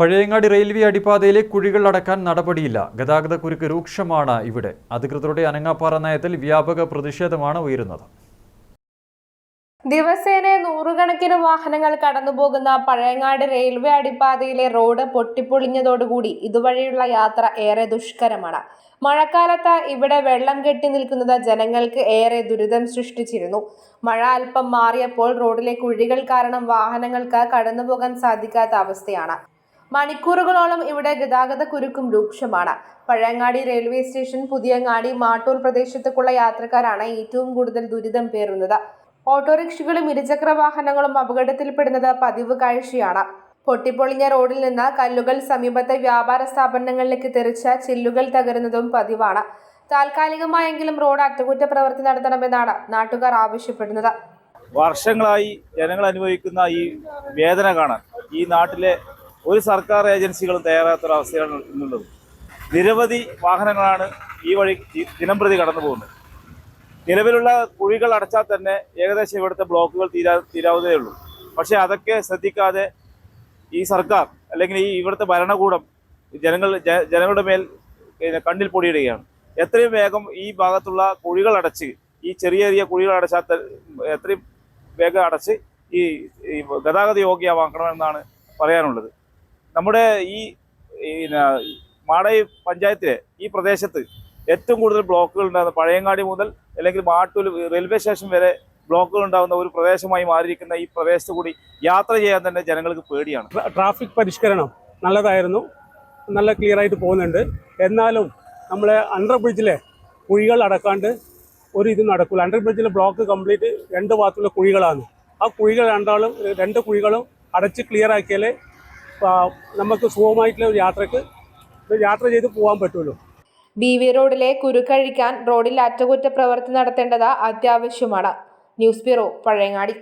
Pazhayangadi railway അടിപ്പാതയിലെ കുഴികൾ അടക്കാൻ നടപടിയില്ല. ഗതാഗത കുരുക്ക് രൂക്ഷമാണ് ഇവിടെ. അധികൃതരുടെ അനങ്ങാപ്പാറ നയത്തിൽ വ്യാപക പ്രതിഷേധമാണ് ഉയരുന്നത്. ദിവസേന നൂറുകണക്കിന് വാഹനങ്ങൾ കടന്നുപോകുന്ന പഴയങ്ങാട് റെയിൽവേ അടിപ്പാതയിലെ റോഡ് പൊട്ടിപ്പൊളിഞ്ഞതോടുകൂടി ഇതുവഴിയുള്ള യാത്ര ഏറെ ദുഷ്കരമാണ്. മഴക്കാലത്ത് ഇവിടെ വെള്ളം കെട്ടി നിൽക്കുന്നത് ജനങ്ങൾക്ക് ഏറെ ദുരിതം സൃഷ്ടിച്ചിരുന്നു. മഴ അല്പം മാറിയപ്പോൾ റോഡിലെ കുഴികൾ കാരണം വാഹനങ്ങൾക്ക് കടന്നുപോകാൻ സാധിക്കാത്ത അവസ്ഥയാണ്. മണിക്കൂറുകളോളം ഇവിടെ ഗതാഗത കുരുക്കും രൂക്ഷമാണ്. പഴയങ്ങാടി റെയിൽവേ സ്റ്റേഷൻ പുതിയങ്ങാടി മാട്ടൂർ പ്രദേശത്തേക്കുള്ള യാത്രക്കാരാണ് ഏറ്റവും കൂടുതൽ ദുരിതം പേറുന്നത്. ഓട്ടോറിക്ഷകളും ഇരുചക്ര വാഹനങ്ങളും അപകടത്തിൽപ്പെടുന്നത് പതിവ് കാഴ്ചയാണ്. പൊട്ടിപ്പൊളിഞ്ഞ റോഡിൽ നിന്ന് കല്ലുകൾ സമീപത്തെ വ്യാപാര സ്ഥാപനങ്ങളിലേക്ക് തെറിച്ച ചില്ലുകൾ തകരുന്നതും പതിവാണ്. താൽക്കാലികമായെങ്കിലും റോഡ് അറ്റകുറ്റപ്രവൃത്തി നടത്തണമെന്നാണ് നാട്ടുകാർ ആവശ്യപ്പെടുന്നത്. വർഷങ്ങളായി ജനങ്ങൾ അനുഭവിക്കുന്ന ഈ വേദന കാണാൻ ഈ നാട്ടിലെ ഒരു സർക്കാർ ഏജൻസികളും തയ്യാറാത്തൊരവസ്ഥയാണ് ഇന്നുള്ളത്. നിരവധി വാഹനങ്ങളാണ് ഈ വഴി ദിനം ദിനംപ്രതി കടന്നു പോകുന്നത്. നിലവിലുള്ള കുഴികൾ അടച്ചാൽ തന്നെ ഏകദേശം ഇവിടുത്തെ ബ്ലോക്കുകൾ തീരാ തീരാവുന്നതേ ഉള്ളൂ. പക്ഷേ അതൊക്കെ ശ്രദ്ധിക്കാതെ ഈ സർക്കാർ അല്ലെങ്കിൽ ഈ ഇവിടുത്തെ ഭരണകൂടം ജനങ്ങൾ ജനങ്ങളുടെ മേൽ കണ്ണിൽ പൊടിയിടുകയാണ്. എത്രയും വേഗം ഈ ഭാഗത്തുള്ള കുഴികൾ അടച്ച് ഈ ചെറിയ ചെറിയ കുഴികൾ അടച്ചാൽ എത്രയും വേഗം അടച്ച് ഈ ഗതാഗത യോഗ്യമാക്കണമെന്നാണ് പറയാനുള്ളത്. നമ്മുടെ ഈ മാടൈ പഞ്ചായത്തിലെ ഈ പ്രദേശത്ത് ഏറ്റവും കൂടുതൽ ബ്ലോക്കുകൾ ഉണ്ടാകുന്ന പഴയങ്ങാടി മുതൽ അല്ലെങ്കിൽ മാട്ടൂൽ റെയിൽവേ സ്റ്റേഷൻ വരെ ബ്ലോക്കുകൾ ഉണ്ടാകുന്ന ഒരു പ്രദേശമായി മാറിയിരിക്കുന്ന ഈ പ്രദേശത്ത് കൂടി യാത്ര ചെയ്യാൻ തന്നെ ജനങ്ങൾക്ക് പേടിയാണ്. ട്രാഫിക് പരിഷ്കരണം നല്ലതായിരുന്നു. നല്ല ക്ലിയർ ആയിട്ട് പോകുന്നുണ്ട്. എന്നാലും നമ്മളെ അണ്ടർ ബ്രിഡ്ജിലെ കുഴികൾ അടക്കാണ്ട് ഒരു ഇത് നടക്കില്ല അണ്ടർ ബ്രിഡ്ജിലെ ബ്ലോക്ക് കംപ്ലീറ്റ് രണ്ട് ഭാഗത്തുള്ള കുഴികളാണ്. ആ കുഴികൾ രണ്ടാളും രണ്ട് കുഴികളും അടച്ച് ക്ലിയർ ആക്കിയാലേ നമുക്ക് സുഖമായിട്ടുള്ള ഒരു യാത്രയ്ക്ക് യാത്ര ചെയ്ത് പോകാൻ പറ്റുമല്ലോ. ബി വി റോഡിലെ കുരുക്കഴിക്കാൻ റോഡിൽ അറ്റകുറ്റപ്രവൃത്തി നടത്തേണ്ടത് അത്യാവശ്യമാണ്. News bureau Pazhayangadi.